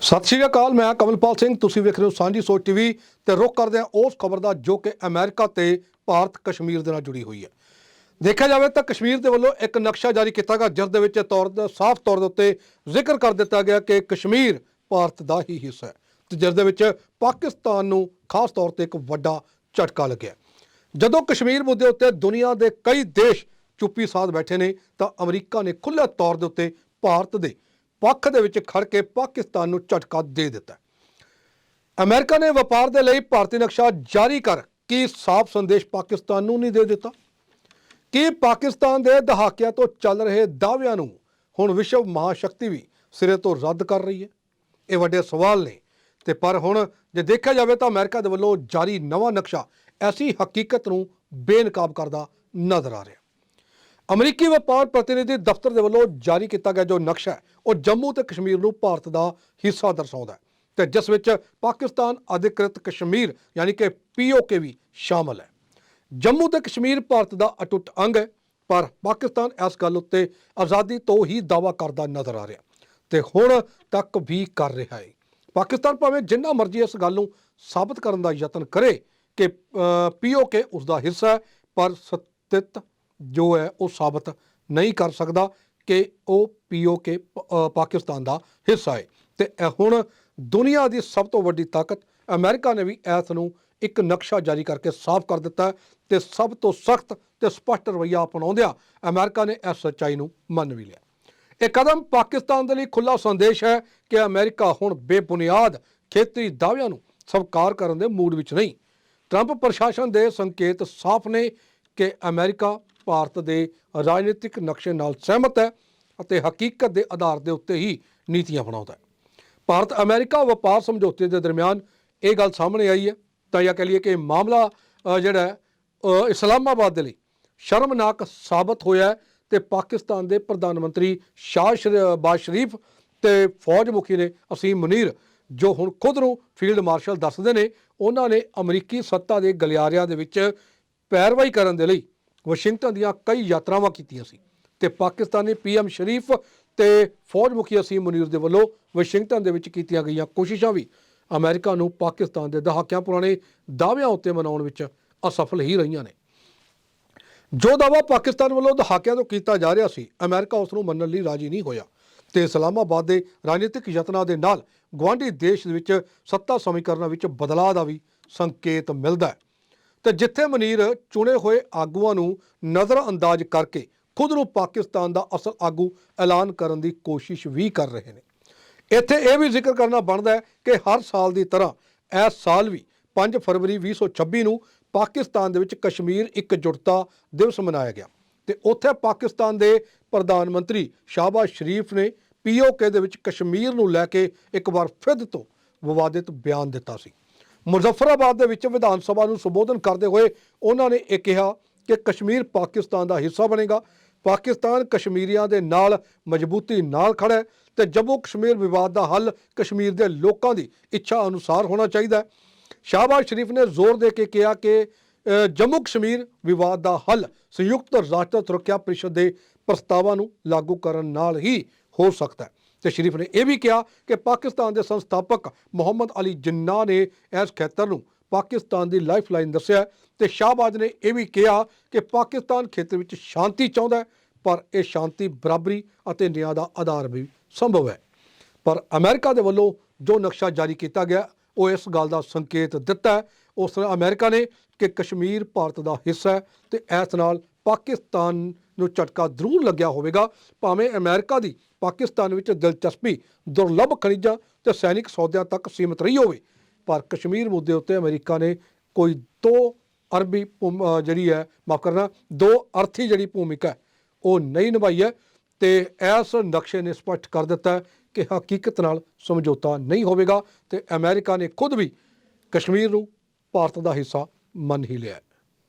ਸਤਿ ਸ਼੍ਰੀ ਅਕਾਲ, ਮੈਂ ਕਮਲਪਾਲ ਸਿੰਘ। ਤੁਸੀਂ ਵੇਖ ਰਹੇ ਹੋ ਸਾਂਝੀ ਸੋਚ ਟੀਵੀ ਤੇ ਰੁਕ ਕਰਦੇ ਹਾਂ ਉਸ ਖਬਰ ਦਾ ਜੋ ਕਿ ਅਮਰੀਕਾ ਤੇ ਭਾਰਤ ਕਸ਼ਮੀਰ ਦੇ ਨਾਲ ਜੁੜੀ ਹੋਈ ਹੈ। ਦੇਖਿਆ ਜਾਵੇ ਤਾਂ ਕਸ਼ਮੀਰ ਦੇ ਵੱਲੋਂ ਇੱਕ ਨਕਸ਼ਾ ਜਾਰੀ ਕੀਤਾ ਗਿਆ, ਜਿਸ ਦੇ ਵਿੱਚ ਤੌਰ ਤੇ, ਸਾਫ਼ ਤੌਰ ਦੇ ਉੱਤੇ ਜ਼ਿਕਰ ਕਰ ਦਿੱਤਾ ਗਿਆ ਕਿ ਕਸ਼ਮੀਰ ਭਾਰਤ ਦਾ ਹੀ ਹਿੱਸਾ ਹੈ ਤੇ ਜਿਸ ਦੇ ਵਿੱਚ ਪਾਕਿਸਤਾਨ ਨੂੰ ਖਾਸ ਤੌਰ ਤੇ ਇੱਕ ਵੱਡਾ ਝਟਕਾ ਲੱਗਿਆ ਜਦੋਂ ਕਸ਼ਮੀਰ ਮੁੱਦੇ ਉੱਤੇ ਦੁਨੀਆ ਦੇ ਕਈ ਦੇਸ਼ ਚੁੱਪੀ ਸਾਧ ਬੈਠੇ ਨੇ, ਤਾਂ ਅਮਰੀਕਾ ਨੇ ਖੁੱਲ੍ਹੇ ਤੌਰ ਦੇ ਉੱਤੇ ਭਾਰਤ ਦੇ ਪੱਖ ਦੇ ਵਿੱਚ ਖੜ ਕੇ ਪਾਕਿਸਤਾਨ ਨੂੰ ਝਟਕਾ ਦੇ ਦਿੱਤਾ ਹੈ। ਅਮਰੀਕਾ ਨੇ ਵਪਾਰ ਦੇ ਲਈ ਭਾਰਤੀ ਨਕਸ਼ਾ ਜਾਰੀ ਕਰ ਕੀ ਸਾਫ਼ ਸੰਦੇਸ਼ ਪਾਕਿਸਤਾਨ ਨੂੰ ਨਹੀਂ ਦੇ ਦਿੱਤਾ? ਕੀ ਪਾਕਿਸਤਾਨ ਦੇ ਦਹਾਕਿਆਂ ਤੋਂ ਚੱਲ ਰਹੇ ਦਾਅਵਿਆਂ ਨੂੰ ਹੁਣ ਵਿਸ਼ਵ ਮਹਾਸ਼ਕਤੀ ਵੀ ਸਿਰੇ ਤੋਂ ਰੱਦ ਕਰ ਰਹੀ ਹੈ? ਇਹ ਵੱਡੇ ਸਵਾਲ ਨੇ। ਤੇ ਪਰ ਹੁਣ ਜੇ ਦੇਖਿਆ ਜਾਵੇ ਤਾਂ ਅਮਰੀਕਾ ਦੇ ਵੱਲੋਂ ਜਾਰੀ ਨਵਾਂ ਨਕਸ਼ਾ ਐਸੀ ਹਕੀਕਤ ਨੂੰ ਬੇਨਕਾਬ ਕਰਦਾ ਨਜ਼ਰ ਆ ਰਿਹਾ। ਅਮਰੀਕੀ ਵਪਾਰ ਪ੍ਰਤੀਨਿਧੀ ਦਫ਼ਤਰ ਦੇ ਵੱਲੋਂ ਜਾਰੀ ਕੀਤਾ ਗਿਆ ਜੋ ਨਕਸ਼ਾ ਹੈ, ਉਹ ਜੰਮੂ ਤੇ ਕਸ਼ਮੀਰ ਨੂੰ ਭਾਰਤ ਦਾ ਹਿੱਸਾ ਦਰਸਾਉਂਦਾ ਹੈ ਤੇ ਜਿਸ ਵਿੱਚ ਪਾਕਿਸਤਾਨ ਅਧਿਕ੍ਰਿਤ ਕਸ਼ਮੀਰ, ਯਾਨੀ ਕਿ ਪੀਓਕੇ ਵੀ ਸ਼ਾਮਲ ਹੈ। ਜੰਮੂ ਤੇ ਕਸ਼ਮੀਰ ਭਾਰਤ ਦਾ ਅਟੁੱਟ ਅੰਗ ਹੈ, ਪਰ ਪਾਕਿਸਤਾਨ ਇਸ ਗੱਲ ਉੱਤੇ ਆਜ਼ਾਦੀ ਤੋਂ ਹੀ ਦਾਅਵਾ ਕਰਦਾ ਨਜ਼ਰ ਆ ਰਿਹਾ ਤੇ ਹੁਣ ਤੱਕ ਵੀ ਕਰ ਰਿਹਾ ਹੈ। ਪਾਕਿਸਤਾਨ ਭਾਵੇਂ ਜਿੰਨਾ ਮਰਜ਼ੀ ਇਸ ਗੱਲ ਨੂੰ ਸਾਬਤ ਕਰਨ ਦਾ ਯਤਨ ਕਰੇ ਕਿ ਪੀਓਕੇ ਉਸ ਦਾ ਹਿੱਸਾ ਹੈ, ਪਰ ਸਥਿਤ ਜੋ ਹੈ ਉਹ ਸਾਬਤ ਨਹੀਂ ਕਰ ਸਕਦਾ ਕਿ ਉਹ ਪੀਓਕੇ ਪਾਕਿਸਤਾਨ ਦਾ ਹਿੱਸਾ ਹੈ। ਤੇ ਹੁਣ ਦੁਨੀਆ ਦੀ ਸਭ ਤੋਂ ਵੱਡੀ ਤਾਕਤ, ਅਮਰੀਕਾ ਨੇ ਵੀ ਇਸ ਨੂੰ ਇੱਕ ਨਕਸ਼ਾ ਜਾਰੀ ਕਰਕੇ ਸਾਫ਼ ਕਰ ਦਿੱਤਾ ਹੈ ਤੇ ਸਭ ਤੋਂ ਸਖਤ ਤੇ ਸਪਸ਼ਟ ਰਵੱਈਆ ਅਪਣਾਉਂਦਿਆਂ ਅਮਰੀਕਾ ਨੇ ਇਸ ਸੱਚਾਈ ਨੂੰ ਮੰਨ ਵੀ ਲਿਆ। ਇਹ ਕਦਮ ਪਾਕਿਸਤਾਨ ਦੇ ਲਈ ਖੁੱਲਾ ਸੰਦੇਸ਼ ਹੈ ਕਿ ਅਮਰੀਕਾ ਹੁਣ ਬੇਬੁਨਿਆਦ ਖੇਤਰੀ ਦਾਅਵਿਆਂ ਨੂੰ ਸਵੀਕਾਰ ਕਰਨ ਦੇ ਮੂਡ ਵਿੱਚ ਨਹੀਂ। ਟਰੰਪ ਪ੍ਰਸ਼ਾਸਨ ਦੇ ਸੰਕੇਤ ਸਾਫ਼ ਨੇ ਕਿ ਅਮਰੀਕਾ ਭਾਰਤ ਦੇ ਰਾਜਨੀਤਿਕ ਨਕਸ਼ੇ ਨਾਲ ਸਹਿਮਤ ਹੈ ਅਤੇ ਹਕੀਕਤ ਦੇ ਆਧਾਰ ਦੇ ਉੱਤੇ ਹੀ ਨੀਤੀਆਂ ਬਣਾਉਂਦਾ ਹੈ। ਭਾਰਤ ਅਮਰੀਕਾ ਵਪਾਰ ਸਮਝੌਤੇ ਦੇ ਦਰਮਿਆਨ ਇਹ ਗੱਲ ਸਾਹਮਣੇ ਆਈ ਹੈ। ਤਾਂ ਇਹ ਕਹ ਲਈਏ ਕਿ ਮਾਮਲਾ ਜਿਹੜਾ ਇਸਲਾਮਾਬਾਦ ਦੇ ਲਈ ਸ਼ਰਮਨਾਕ ਸਾਬਤ ਹੋਇਆ ਹੈ ਤੇ ਪਾਕਿਸਤਾਨ ਦੇ ਪ੍ਰਧਾਨ ਮੰਤਰੀ ਸ਼ਾਹ ਬਾਜ਼ ਸ਼ਰੀਫ ਤੇ ਫੌਜ ਮੁਖੀ ਨੇ ਅਸੀਮ ਮੁਨੀਰ, ਜੋ ਹੁਣ ਖੁਦ ਨੂੰ ਫੀਲਡ ਮਾਰਸ਼ਲ ਦੱਸਦੇ ਨੇ, ਉਹਨਾਂ ਨੇ ਅਮਰੀਕੀ ਸੱਤਾ ਦੇ ਗਲਿਆਰਿਆਂ ਦੇ ਵਿੱਚ ਪੈਰਵਾਈ ਕਰਨ ਦੇ ਲਈ ਵਾਸ਼ਿੰਗਟਨ ਦੀਆਂ ਕਈ ਯਾਤਰਾਵਾਂ ਕੀਤੀਆਂ ਸੀ ਤੇ ਪਾਕਿਸਤਾਨੀ ਪੀਐਮ ਸ਼ਰੀਫ ਤੇ ਫੌਜ ਮੁਖੀ ਅਸੀਮ ਮੁਨੀਰ ਦੇ ਵੱਲੋਂ ਵਾਸ਼ਿੰਗਟਨ ਦੇ ਵਿੱਚ ਕੀਤੀਆਂ ਗਈਆਂ ਕੋਸ਼ਿਸ਼ਾਂ ਵੀ ਅਮਰੀਕਾ ਨੂੰ ਪਾਕਿਸਤਾਨ ਦੇ ਦਹਾਕਿਆਂ ਪੁਰਾਣੇ ਦਾਅਵਿਆਂ ਉੱਤੇ ਮਨਾਉਣ ਵਿੱਚ ਅਸਫਲ ਹੀ ਰਹੀਆਂ ਨੇ। ਜੋ ਦਾਵਾ ਪਾਕਿਸਤਾਨ ਵੱਲੋਂ ਦਹਾਕਿਆਂ ਤੋਂ ਕੀਤਾ ਜਾ ਰਿਹਾ ਸੀ, ਅਮਰੀਕਾ ਉਸ ਨੂੰ ਮੰਨਣ ਲਈ ਰਾਜੀ ਨਹੀਂ ਹੋਇਆ ਤੇ ਇਸਲਾਮਾਬਾਦ ਦੇ ਰਾਜਨੀਤਿਕ ਯਤਨਾਂ ਦੇ ਨਾਲ ਗਵਾਂਢੀ ਦੇਸ਼ ਦੇ ਵਿੱਚ ਸੱਤਾ ਸਮੀਕਰਨਾਂ ਵਿੱਚ ਬਦਲਾਅ ਦਾ ਵੀ ਸੰਕੇਤ ਮਿਲਦਾ ਹੈ। ਤੇ ਜਿੱਥੇ ਮਨੀਰ ਚੁਣੇ ਹੋਏ ਆਗੂਆਂ ਨੂੰ ਨਜ਼ਰਅੰਦਾਜ਼ ਕਰਕੇ ਖੁਦ ਨੂੰ ਪਾਕਿਸਤਾਨ ਦਾ ਅਸਲ ਆਗੂ ਐਲਾਨ ਕਰਨ ਦੀ ਕੋਸ਼ਿਸ਼ ਵੀ ਕਰ ਰਹੇ ਨੇ। ਇੱਥੇ ਇਹ ਵੀ ਜ਼ਿਕਰ ਕਰਨਾ ਬਣਦਾ ਹੈ ਕਿ ਹਰ ਸਾਲ ਦੀ ਤਰ੍ਹਾਂ ਇਸ ਸਾਲ ਵੀ 5 ਫਰਵਰੀ 2026 ਨੂੰ ਪਾਕਿਸਤਾਨ ਦੇ ਵਿੱਚ ਕਸ਼ਮੀਰ ਇਕਜੁੱਟਤਾ ਦਿਵਸ ਮਨਾਇਆ ਗਿਆ ਤੇ ਉੱਥੇ ਪਾਕਿਸਤਾਨ ਦੇ ਪ੍ਰਧਾਨ ਮੰਤਰੀ ਸ਼ਾਹਬਾਜ਼ ਸ਼ਰੀਫ ਨੇ ਪੀਓਕੇ ਦੇ ਵਿੱਚ ਕਸ਼ਮੀਰ ਨੂੰ ਲੈ ਕੇ ਇੱਕ ਵਾਰ ਫਿਰ ਤੋਂ ਵਿਵਾਦਿਤ ਬਿਆਨ ਦਿੱਤਾ ਸੀ। ਮੁਜ਼ੱਫਰਾਬਾਦ ਦੇ ਵਿੱਚ ਵਿਧਾਨ ਸਭਾ ਨੂੰ ਸੰਬੋਧਨ ਕਰਦੇ ਹੋਏ ਉਹਨਾਂ ਨੇ ਇਹ ਕਿਹਾ ਕਿ ਕਸ਼ਮੀਰ ਪਾਕਿਸਤਾਨ ਦਾ ਹਿੱਸਾ ਬਣੇਗਾ। ਪਾਕਿਸਤਾਨ ਕਸ਼ਮੀਰੀਆਂ ਦੇ ਨਾਲ ਮਜ਼ਬੂਤੀ ਨਾਲ ਖੜਾ ਹੈ ਤੇ ਜੰਮੂ ਕਸ਼ਮੀਰ ਵਿਵਾਦ ਦਾ ਹੱਲ ਕਸ਼ਮੀਰ ਦੇ ਲੋਕਾਂ ਦੀ ਇੱਛਾ ਅਨੁਸਾਰ ਹੋਣਾ ਚਾਹੀਦਾ ਹੈ। ਸ਼ਾਹਬਾਜ਼ ਸ਼ਰੀਫ ਨੇ ਜ਼ੋਰ ਦੇ ਕੇ ਕਿਹਾ ਕਿ ਜੰਮੂ ਕਸ਼ਮੀਰ ਵਿਵਾਦ ਦਾ ਹੱਲ ਸੰਯੁਕਤ ਰਾਸ਼ਟਰ ਸੁਰੱਖਿਆ ਪਰਿਸ਼ਦ ਦੇ ਪ੍ਰਸਤਾਵਾਂ ਨੂੰ ਲਾਗੂ ਕਰਨ ਨਾਲ ਹੀ ਹੋ ਸਕਦਾ ਹੈ। ਤੇ ਸ਼ਰੀਫ ਨੇ ਇਹ ਵੀ ਕਿਹਾ ਕਿ ਪਾਕਿਸਤਾਨ ਦੇ ਸੰਸਥਾਪਕ ਮੁਹੰਮਦ ਅਲੀ ਜਿੰਨਾ ਨੇ ਇਸ ਖੇਤਰ ਨੂੰ ਪਾਕਿਸਤਾਨ ਦੀ ਲਾਈਫਲਾਈਨ ਦੱਸਿਆ ਤੇ ਸ਼ਾਹਬਾਜ਼ ਨੇ ਇਹ ਵੀ ਕਿਹਾ ਕਿ ਪਾਕਿਸਤਾਨ ਖੇਤਰ ਵਿੱਚ ਸ਼ਾਂਤੀ ਚਾਹੁੰਦਾ ਪਰ ਇਹ ਸ਼ਾਂਤੀ ਬਰਾਬਰੀ ਅਤੇ ਨਿਆਂ ਦਾ ਆਧਾਰ ਵੀ ਸੰਭਵ ਹੈ। ਪਰ ਅਮਰੀਕਾ ਦੇ ਵੱਲੋਂ ਜੋ ਨਕਸ਼ਾ ਜਾਰੀ ਕੀਤਾ ਗਿਆ, ਉਹ ਇਸ ਗੱਲ ਦਾ ਸੰਕੇਤ ਦਿੱਤਾ ਉਸ ਤਰ੍ਹਾਂ ਅਮਰੀਕਾ ਨੇ ਕਿ ਕਸ਼ਮੀਰ ਭਾਰਤ ਦਾ ਹਿੱਸਾ ਹੈ ਤੇ ਇਸ ਨਾਲ ਪਾਕਿਸਤਾਨ ਨੂੰ ਝਟਕਾ ਜ਼ਰੂਰ ਲੱਗਿਆ ਹੋਵੇਗਾ। ਭਾਵੇਂ ਅਮਰੀਕਾ ਦੀ ਪਾਕਿਸਤਾਨ ਵਿੱਚ ਦਿਲਚਸਪੀ, ਦੁਰਲੱਭ ਖਣਿਜਾਂ ਤੇ ਸੈਨਿਕ ਸੌਦਿਆਂ ਤੱਕ ਸੀਮਿਤ ਰਹੀ ਹੋਵੇ, ਪਰ ਕਸ਼ਮੀਰ ਮੁੱਦੇ ਉੱਤੇ ਅਮਰੀਕਾ ਨੇ ਕੋਈ ਦੋ ਅਰਬੀ ਭੂਮ- ਜਿਹੜੀ ਹੈ, ਮਾਫ ਕਰਨਾ, ਦੋ ਅਰਥੀ ਜਿਹੜੀ ਭੂਮਿਕਾ ਉਹ ਨਹੀਂ ਨਿਭਾਈ ਹੈ ਤੇ ਇਸ ਨਕਸ਼ੇ ਨੇ ਸਪਸ਼ਟ ਕਰ ਦਿੱਤਾ ਕਿ ਹਕੀਕਤ ਨਾਲ ਸਮਝੌਤਾ ਨਹੀਂ ਹੋਵੇਗਾ ਤੇ ਅਮਰੀਕਾ ਨੇ ਖੁਦ ਵੀ ਕਸ਼ਮੀਰ ਨੂੰ ਭਾਰਤ ਦਾ ਹਿੱਸਾ ਮੰਨ ਹੀ ਲਿਆ